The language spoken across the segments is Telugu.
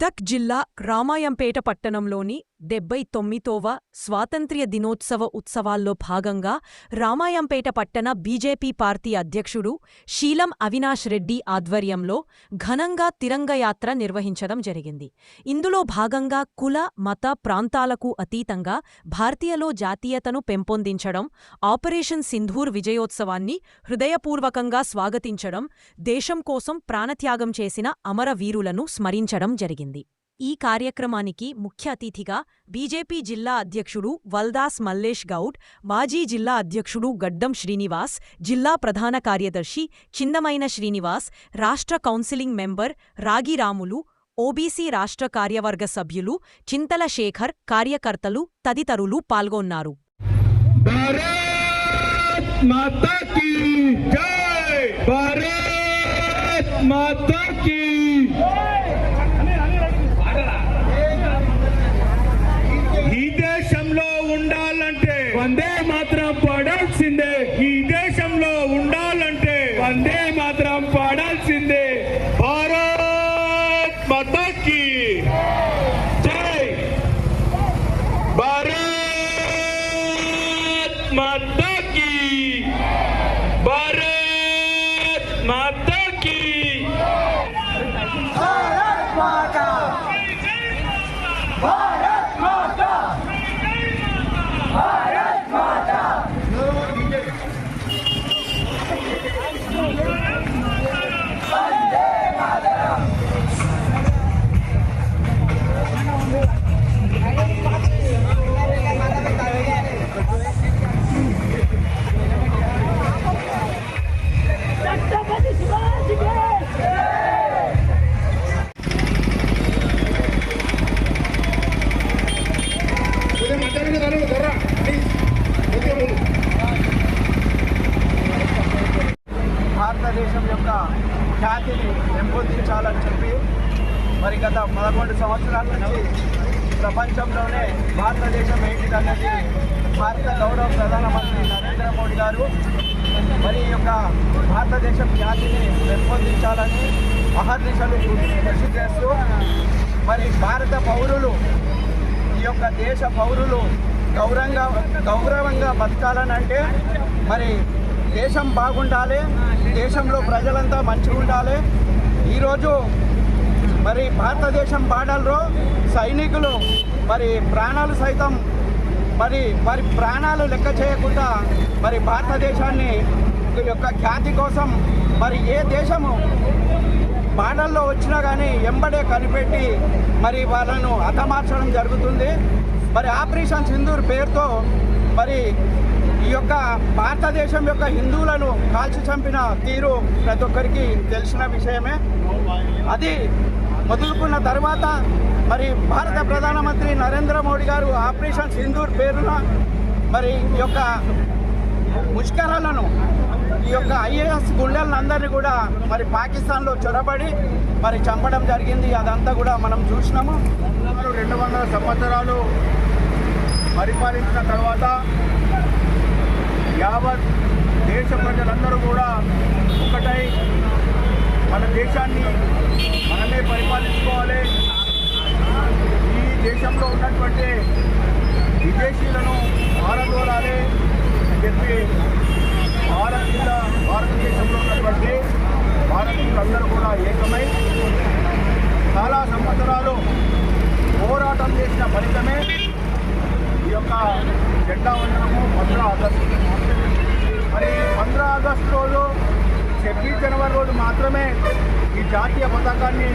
మెదక్ జిల్లా రామాయంపేట పట్టణంలోని డెబ్బై తొమ్మిదవ స్వాతంత్ర్య దినోత్సవ ఉత్సవాల్లో భాగంగా రామాయంపేట పట్టణ బీజేపీ పార్టీ అధ్యక్షుడు శీలం అవినాష్ రెడ్డి ఆధ్వర్యంలో ఘనంగా తిరంగయాత్ర నిర్వహించడం జరిగింది. ఇందులో భాగంగా కుల మత ప్రాంతాలకు అతీతంగా భారతీయలో జాతీయతను పెంపొందించడం ఆపరేషన్ సింధూర్ విజయోత్సవాన్ని హృదయపూర్వకంగా స్వాగతించడం దేశం కోసం ప్రాణత్యాగం చేసిన అమరవీరులను స్మరించడం జరిగింది. ఈ కార్యక్రమానికి ముఖ్య అతిథిగా బీజేపీ జిల్లా అధ్యక్షుడు వల్దాస్ మల్లేష్ గౌడ్ మాజీ జిల్లా అధ్యక్షుడు గడ్డం శ్రీనివాస్ జిల్లా ప్రధాన కార్యదర్శి చిన్నమైన శ్రీనివాస్ రాష్ట్ర కౌన్సిలింగ్ మెంబర్ రాగిరాములు ఓబీసీ రాష్ట్ర కార్యవర్గ సభ్యులు చింతల శేఖర్ కార్యకర్తలు తదితరులు పాల్గొన్నారు. పెంపొందించాలని చెప్పి మరి గత పదకొండు సంవత్సరాల నుంచి ప్రపంచంలోనే భారతదేశం ఏంటిదన్నది భారత గౌరవ ప్రధానమంత్రి నరేంద్ర మోడీ గారు మరి ఈ యొక్క భారతదేశం ఖ్యాతిని పెంపొందించాలని అహర్నిశలు కృషి చేస్తూ మరి భారత పౌరులు ఈ యొక్క దేశ పౌరులు గౌరవంగా గౌరవంగా బతకాలని అంటే మరి దేశం బాగుండాలి దేశంలో ప్రజలంతా మంచిగా ఉండాలి. ఈరోజు మరి భారతదేశం బార్డర్లో సైనికులు మరి ప్రాణాలు సైతం మరి మరి ప్రాణాలు లెక్క చేయకుండా మరి భారతదేశాన్ని యొక్క ఖ్యాతి కోసం మరి ఏ దేశము బాడల్లో వచ్చినా కానీ ఎంబడే కనిపెట్టి మరి వాళ్ళను హతమార్చడం జరుగుతుంది. మరి ఆపరేషన్ సింధూర్ పేరుతో మరి ఈ యొక్క భారతదేశం యొక్క హిందువులను కాల్చి చంపిన తీరు ప్రతి ఒక్కరికి తెలిసిన విషయమే. అది మొదలుకున్న తర్వాత మరి భారత ప్రధానమంత్రి నరేంద్ర మోడీ గారు ఆపరేషన్ సింధూర్ పేరున మరి ఈ యొక్క ముష్కరాలను ఈ యొక్క ఐఏఎస్ గుండెలందరినీ కూడా మరి పాకిస్తాన్లో చొరబడి మరి చంపడం జరిగింది. అదంతా కూడా మనం చూసినాము. రెండు వందల సంవత్సరాలు పరిపాలించిన తర్వాత యావత్ దేశ ప్రజలందరూ కూడా ఒకటై మన దేశాన్ని మనమే పరిపాలించుకోవాలి. ఈ దేశంలో ఉన్నటువంటి విదేశీయులను పారదోలాలి అని చెప్పి భారతీయుల భారతదేశంలో ఉన్నటువంటి భారతీయులందరూ కూడా ఏకమై చాలా సంవత్సరాలు పోరాటం చేసిన ఫలితమే యొక్క జెండా వందనము పంద్రా ఆగస్టు. మరి పంద్రా ఆగస్టు రోజు ఛబ్బీస్ జనవరి రోజు మాత్రమే ఈ జాతీయ పతాకాన్ని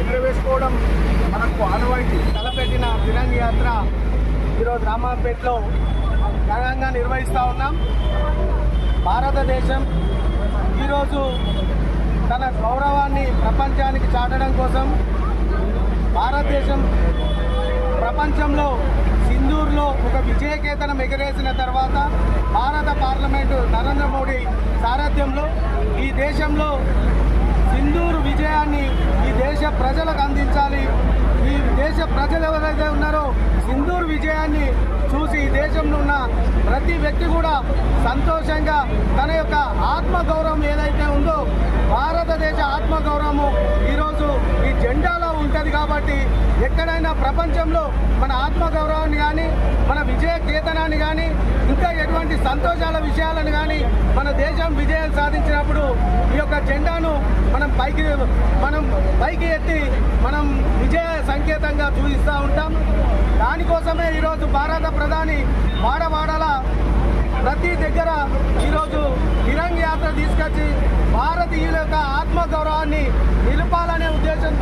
ఎగురవేసుకోవడం మనకు ఆనవాయితీ. తలపెట్టిన తిరంగ యాత్ర ఈరోజు రామాపేటలో ఘనంగా నిర్వహిస్తూ ఉన్నాం. భారతదేశం ఈరోజు తన గౌరవాన్ని ప్రపంచానికి చాటడం కోసం భారతదేశం ప్రపంచంలో సింధూర్లో సంకేతనం ఎగరేసిన తర్వాత భారత పార్లమెంటు నరేంద్ర మోడీ సారథ్యంలో ఈ దేశంలో సింధూరు విజయాన్ని ఈ దేశ ప్రజలకు అందించాలి. ఈ దేశ ప్రజలు ఎవరైతే ఉన్నారో సింధూర్ విజయాన్ని చూసి ఈ దేశంలో ఉన్న ప్రతి వ్యక్తి కూడా సంతోషంగా తన యొక్క ఆత్మగౌరవం ఏదైతే ఉందో ఎక్కడైనా ప్రపంచంలో మన ఆత్మగౌరవాన్ని కానీ మన విజయ కేతనాన్ని కానీ ఇంకా ఎటువంటి సంతోషాల విషయాలను కానీ మన దేశం విజయం సాధించినప్పుడు ఈ యొక్క జెండాను మనం పైకి మనం పైకి ఎత్తి మనం విజయ సంకేతంగా చూపిస్తూ ఉంటాం. దానికోసమే ఈరోజు భారత ప్రధాని వాడవాడల ప్రతి దగ్గర ఈరోజు తిరంగ యాత్ర తీసుకొచ్చి భారతీయుల యొక్క ఆత్మగౌరవాన్ని నిలపాలనే ఉద్దేశం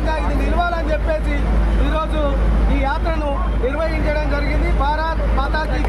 సంకేతంగా ఇది నిలవాలని చెప్పేసి ఈరోజు ఈ యాత్రను నిర్వహించడం జరిగింది. భారత్ మాతాజీ